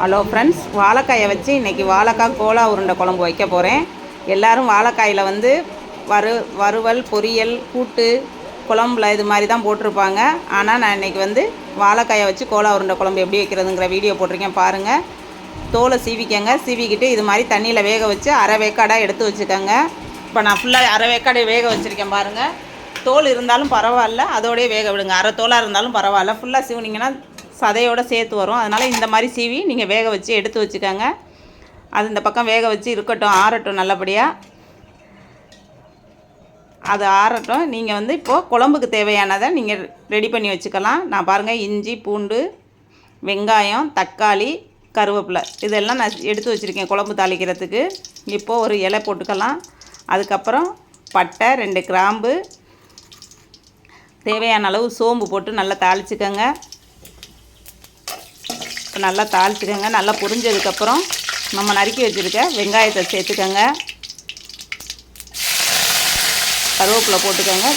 Hello friends வாழைக்காயை வச்சு இன்றைக்கி வாழைக்காய் கோலா உருண்டை குழம்பு வைக்க போகிறேன் எல்லாரும் வாழைக்காயில் வந்து வறு வறுவல் பொரியல் கூட்டு குழம்புல இது மாதிரி தான் போட்டிருப்பாங்க. ஆனால் நான் இன்றைக்கி வந்து வாழைக்காயை வச்சு கோலா உருண்டை குழம்பு எப்படி வைக்கிறதுங்கிற வீடியோ போட்டிருக்கேன். பாருங்கள் தோலை சீவிக்கங்க. சீவிக்கிட்டு இது மாதிரி தண்ணியில் வேக வச்சு அரை வேக்காடாக எடுத்து வச்சுக்கோங்க. இப்போ நான் ஃபுல்லாக அரை வேக்காடு வேக வச்சுருக்கேன் பாருங்கள் தோல் இருந்தாலும் பரவாயில்ல. அதோடய வேக விடுங்க. அரை தோலாக இருந்தாலும் பரவாயில்ல. ஃபுல்லாக சீவுனிங்கன்னா சதையோடு சேர்த்து வரும். அதனால் இந்த மாதிரி சீவி நீங்கள் வேக வச்சு எடுத்து வச்சுக்கோங்க. அது இந்த பக்கம் வேக வச்சு இருக்கட்டும் ஆறட்டும் நல்லபடியாக அது ஆறட்டும். நீங்கள் வந்து இப்போது குழம்புக்கு தேவையானதை நீங்கள் ரெடி பண்ணி வச்சுக்கலாம். நான் பாருங்கள் இஞ்சி பூண்டு வெங்காயம் தக்காளி கருவேப்பிலை. இதெல்லாம் நான் எடுத்து வச்சுருக்கேன் குழம்பு தாளிக்கிறதுக்கு. இப்போது ஒரு இலை போட்டுக்கலாம். அதுக்கப்புறம் பட்டை ரெண்டு கிராம்பு தேவையான அளவு சோம்பு போட்டு நல்லா தாளிச்சுக்கோங்க. இப்போ நல்லா தாளிச்சுக்கோங்க. நல்லா புரிஞ்சதுக்கப்புறம் நம்ம நறுக்கி வச்சுருக்க வெங்காயத்தை சேர்த்துக்கோங்க. கருவேப்பிலை போட்டுக்கோங்க.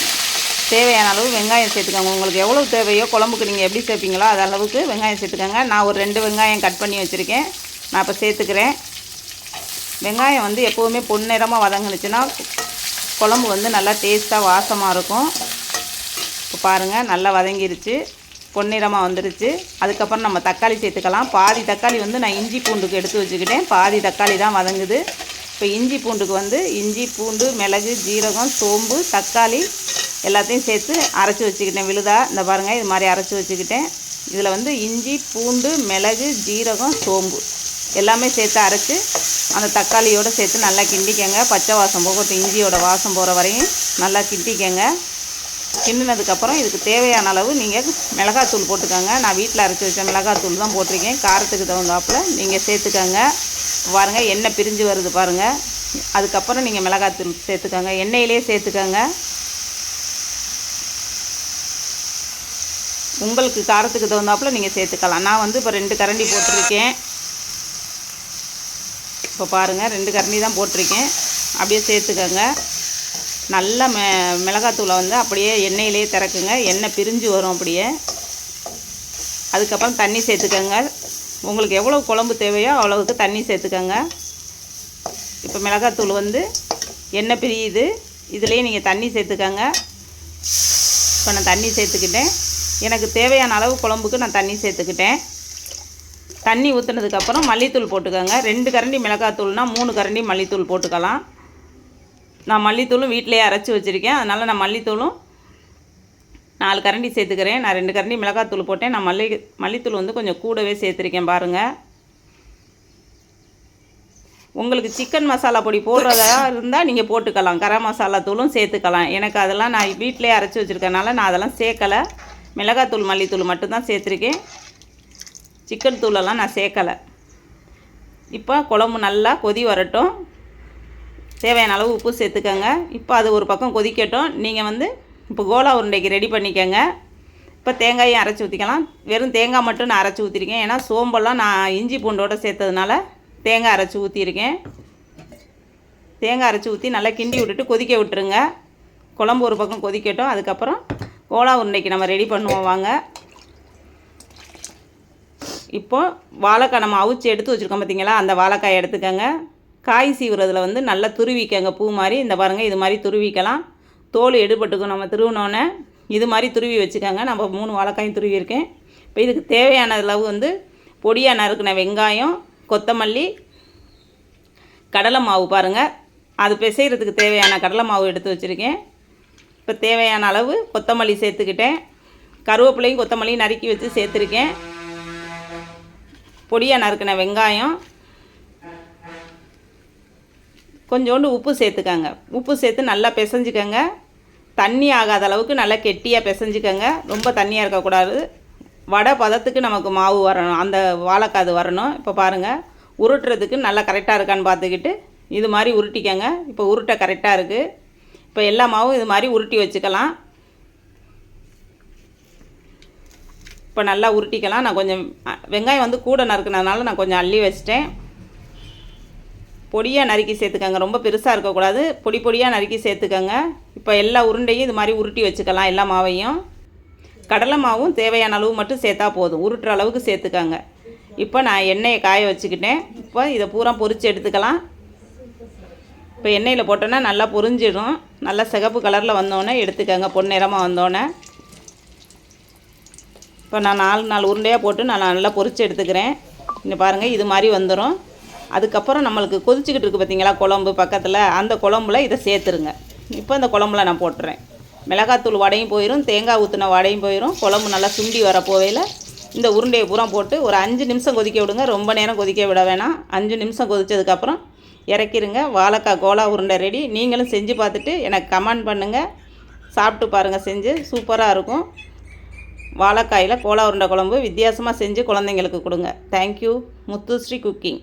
தேவையான அளவு வெங்காயம் சேர்த்துக்கோங்க. உங்களுக்கு எவ்வளோ தேவையோ குழம்புக்கு நீங்கள் எப்படி சேர்ப்பீங்களோ அது அளவுக்கு வெங்காயம் சேர்த்துக்கோங்க. நான் ஒரு ரெண்டு வெங்காயம் கட் பண்ணி வச்சுருக்கேன். நான் இப்போ சேர்த்துக்கிறேன். வெங்காயம் வந்து எப்போவுமே பொன்னிறமாக வதங்கினுச்சுன்னா குழம்பு வந்து நல்லா டேஸ்ட்டாக வாசமாக இருக்கும். இப்போ பாருங்கள் நல்லா வதங்கிருச்சு. பொன்னிறமாக வந்துருச்சு. அதுக்கப்புறம் நம்ம தக்காளி சேர்த்துக்கலாம். பாதி தக்காளி வந்து நான் இஞ்சி பூண்டுக்கு எடுத்து வச்சுக்கிட்டேன். பாதி தக்காளி தான் வதங்குது. இப்போ இஞ்சி பூண்டுக்கு வந்து இஞ்சி பூண்டு மிளகு ஜீரகம் சோம்பு தக்காளி எல்லாத்தையும் சேர்த்து அரைச்சி வச்சுக்கிட்டேன். விழுதா? இந்த பாருங்கள் இது மாதிரி அரைச்சி வச்சுக்கிட்டேன். இதில் வந்து இஞ்சி பூண்டு மிளகு ஜீரகம் சோம்பு எல்லாமே சேர்த்து அரைச்சி அந்த தக்காளியோடு சேர்த்து நல்லா கிண்டிக்கங்க. பச்சை வாசம் போகட்டும் இஞ்சியோட வாசம் போகிற வரையும் நல்லா கிண்டிக்கங்க. கிண்டினதுக்கப்புறம் இதுக்கு தேவையான அளவு நீங்கள் மிளகாத்தூள் போட்டுக்கோங்க. நான் வீட்டில் அரைச்சி வச்ச மிளகாத்தூள் தான் போட்டிருக்கேன். காரத்துக்கு தகுந்தாப்பில் நீங்கள் சேர்த்துக்கோங்க. பாருங்கள் எண்ணெய் பிரிஞ்சு வருது பாருங்கள் அதுக்கப்புறம் நீங்கள் மிளகாத்தூள் சேர்த்துக்கோங்க. எண்ணெயிலே சேர்த்துக்கோங்க. உங்களுக்கு காரத்துக்கு தகுந்தாப்பில் நீங்கள் சேர்த்துக்கலாம். நான் வந்து இப்போ ரெண்டு கரண்டி போட்டிருக்கேன். இப்போ பாருங்கள் ரெண்டு கரண்டி தான் போட்டிருக்கேன். அப்படியே சேர்த்துக்கோங்க. நல்லா மெ மிளகாத்தூளை வந்து அப்படியே எண்ணெயிலே திறக்குங்க. எண்ணெய் பிரிஞ்சு வரும் அப்படியே. அதுக்கப்புறம் தண்ணி சேர்த்துக்கோங்க. உங்களுக்கு எவ்வளோ குழம்பு தேவையோ அவ்வளவுக்கு தண்ணி சேர்த்துக்கோங்க. இப்போ மிளகாத்தூள் வந்து எண்ணெய் பிரியுது. இதுலேயே நீங்கள் தண்ணி சேர்த்துக்கோங்க. இப்போ நான் தண்ணி சேர்த்துக்கிட்டேன். எனக்கு தேவையான அளவு குழம்புக்கு நான் தண்ணி சேர்த்துக்கிட்டேன். தண்ணி ஊற்றுனதுக்கப்புறம் மல்லித்தூள் போட்டுக்கோங்க. ரெண்டு கரண்டி மிளகாத்தூள்னால் மூணு கரண்டி மல்லித்தூள் போட்டுக்கலாம். நான் மல்லித்தூளும் வீட்டிலேயே அரைச்சி வச்சுருக்கேன். அதனால் நான் மல்லித்தூளும் நாலு கரண்டி சேர்த்துக்கிறேன். நான் ரெண்டு கரண்டி மிளகாத்தூள் போட்டேன். நான் மல்லி மல்லித்தூள் வந்து கொஞ்சம் கூடவே சேர்த்துருக்கேன் பாருங்கள் உங்களுக்கு சிக்கன் மசாலா பொடி போடுறதா இருந்தால் நீங்கள் போட்டுக்கலாம். கரம் மசாலா தூளும் சேர்த்துக்கலாம். எனக்கு அதெல்லாம் நான் வீட்டிலே அரைச்சி வச்சுருக்கனால நான் அதெல்லாம் சேர்க்கலை. மிளகாத்தூள் மல்லித்தூள் மட்டும்தான் சேர்த்துருக்கேன். சிக்கன் தூளெல்லாம் நான் சேர்க்கலை. இப்போ குழம்பு நல்லா கொதி வரட்டும். தேவையான அளவு உப்பு சேர்த்துக்கோங்க. இப்போ அது ஒரு பக்கம் கொதிக்கட்டும். நீங்கள் வந்து இப்போ கோலா உருண்டைக்கு ரெடி பண்ணிக்கோங்க. இப்போ தேங்காயும் அரைச்சி ஊற்றிக்கலாம் வெறும் தேங்காய் மட்டும் நான் அரைச்சி ஊற்றிருக்கேன் ஏன்னா சோம்பெல்லாம் நான் இஞ்சி பூண்டோடு சேர்த்ததுனால தேங்காய் அரைச்சி ஊற்றிருக்கேன் தேங்காய் அரைச்சி ஊற்றி நல்லா கிண்டி விட்டுட்டு கொதிக்க விட்டுருங்க. குழம்பு ஒரு பக்கம் கொதிக்கட்டும். அதுக்கப்புறம் கோலா உருண்டைக்கு நம்ம ரெடி பண்ணுவோம். வாங்க. இப்போது வாழைக்காய் நம்ம அவிச்சு எடுத்து வச்சுருக்கோம் பார்த்தீங்களா அந்த வாழைக்காய் எடுத்துக்கோங்க. காய் சீவுறதுல வந்து நல்லா துருவிக்கங்க பூ மாதிரி. இந்த பாருங்கள் இது மாதிரி துருவிக்கலாம். தோல் எடுபட்டுக்கும் நம்ம திருவினோன்னே இது மாதிரி துருவி வச்சுக்கோங்க. நம்ம மூணு வாழைக்காயும் துருவியிருக்கேன். இப்போ இதுக்கு தேவையான அளவு வந்து பொடியாக நறுக்கின வெங்காயம் கொத்தமல்லி கடலை மாவு பாருங்கள் அது பிசைகிறதுக்கு தேவையான கடலை மாவு எடுத்து வச்சுருக்கேன். இப்போ தேவையான அளவு கொத்தமல்லி சேர்த்துக்கிட்டேன். கருவேப்பிலையும் கொத்தமல்லியும் நறுக்கி வச்சு சேர்த்துருக்கேன். பொடியாக நறுக்கின வெங்காயம் கொஞ்சோண்டு உப்பு சேர்த்துக்கங்க. உப்பு சேர்த்து நல்லா பிசைஞ்சுக்கங்க. தண்ணி ஆகாத அளவுக்கு நல்லா கெட்டியாக பிசைஞ்சுக்கங்க. ரொம்ப தண்ணியாக இருக்கக்கூடாது. வடை பதத்துக்கு நமக்கு மாவு வரணும். அந்த வாழைக்காது வரணும். இப்போ பாருங்கள் உருட்டுறதுக்கு நல்லா கரெக்டாக இருக்கான்னு பார்த்துக்கிட்டு இது மாதிரி உருட்டிக்கங்க. இப்போ உருட்டை கரெக்டாக இருக்குது இப்போ எல்லா மாவும் இது மாதிரி உருட்டி வச்சுக்கலாம். இப்போ நல்லா உருட்டிக்கலாம். நான் கொஞ்சம் வெங்காயம் வந்து கூட நறுக்கினதுனால நான் கொஞ்சம் அள்ளி வச்சிட்டேன். பொடியாக நறுக்கி சேர்த்துக்கங்க. ரொம்ப பெருசாக இருக்கக்கூடாது. பொடி பொடியாக நறுக்கி சேர்த்துக்கங்க. இப்போ எல்லா உருண்டையும் இது மாதிரி உருட்டி வச்சுக்கலாம் எல்லா மாவையும். கடலை மாவும் தேவையான அளவு மட்டும் சேர்த்தா போதும். உருட்டுற அளவுக்கு சேர்த்துக்கங்க. இப்போ நான் எண்ணெயை காய வச்சுக்கிட்டேன். இப்போ இதை பூரா பொரித்து எடுத்துக்கலாம். இப்போ எண்ணெயில் போட்டோன்னா நல்லா பொரிஞ்சிடும். நல்லா சிகப்பு கலரில் வந்தோடனே எடுத்துக்கோங்க. பொன்னிறமாக வந்தோடனே. இப்போ நான் நாலு நாலு உருண்டையாக போட்டு நான் நல்லா பொரித்து எடுத்துக்கிறேன். இங்கே பாருங்கள் இது மாதிரி வந்துடும் அதுக்கப்புறம் நம்மளுக்கு கொதிச்சுக்கிட்டு இருக்குது பார்த்தீங்களா குழம்பு பக்கத்தில் அந்த குழம்புல இதை சேர்த்துருங்க. இப்போ அந்த குழம்புல நான் போட்டுறேன். மிளகாத்தூள் வடையும் போயிடும் தேங்காய் ஊற்றின வடையும் போயிடும் குழம்பு நல்லா சுண்டி வர போவையில் இந்த உருண்டையை பூரா போட்டு ஒரு அஞ்சு நிமிஷம் கொதிக்க விடுங்க. ரொம்ப நேரம் கொதிக்க விட வேணாம். அஞ்சு நிமிஷம் கொதிச்சதுக்கப்புறம் இறக்கிருங்க. வாழைக்காய் கோலா உருண்டை ரெடி நீங்களும் செஞ்சு பார்த்துட்டு எனக்கு கமெண்ட் பண்ணுங்கள் சாப்பிட்டு பாருங்கள் செஞ்சு. சூப்பராக இருக்கும். வாழைக்காயில் கோலா உருண்டை குழம்பு வித்தியாசமாக செஞ்சு குழந்தைங்களுக்கு கொடுங்க. Thank you Muthusri cooking